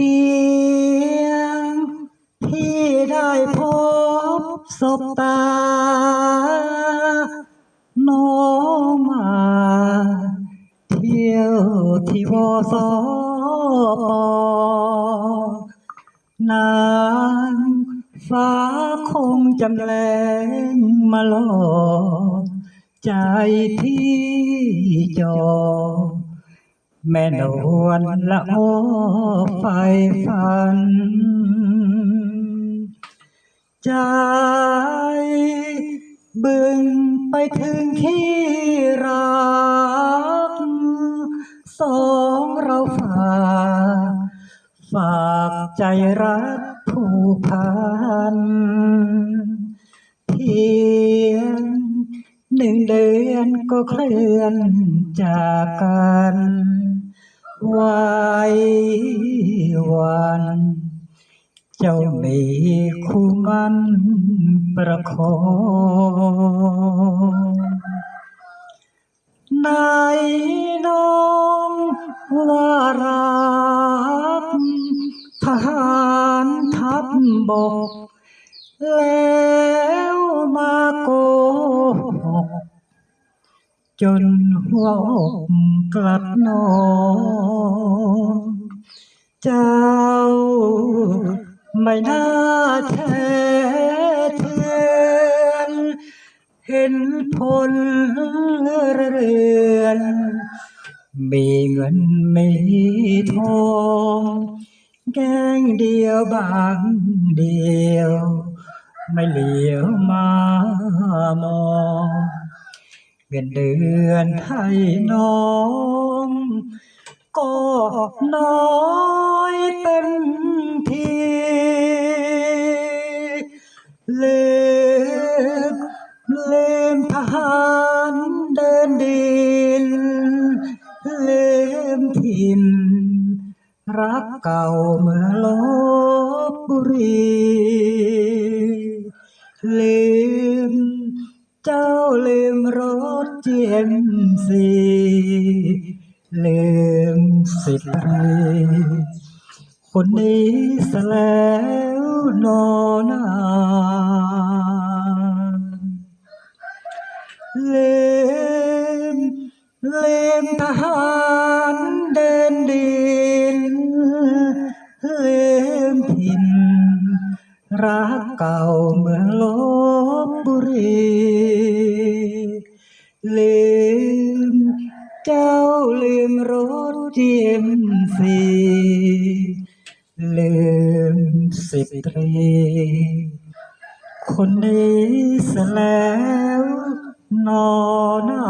พียง ที่ได้พบศบตา น้องมาเที่ยวที่วอสอนางฟ้าคงจำแรงมาหลอกใจที่จอ แม่นวลละโอไฟฝัน ใจบึงไปถึงที่รัก สองเราฝากฝากใจรักผูกพันเพียงหนึ่งเดือนก็เคลื่อนจากกัน ไว้วัน เจ้ามีคู่มันประคองในน้องว่ารักทหารทัพบก แล้วมาโกหก จนหัวอกกลัดนองเจ้า ไม่น่าแช่เทือนเห็นพลเรือน มีเงินมีทองแกงเดียวบางเดียว ไม่เหลียวมามอง เงินเดือนให้น้อง ก็น้อยเต็มทีเลืมลืมทหารเดินดิน เลืมถิ่น รักเก่าเมื่อลบบุรี เลืม เจ้าลืมรถเจียมสีลืมสิทธิ์คนนี้ซะแล้วนอนาลืมลืมทหาร รักเก่าเมืองลบบุรีลืมเจ้าลืมรถเจียมสีลืมสิบตรี คนนี้สแล้วนอนา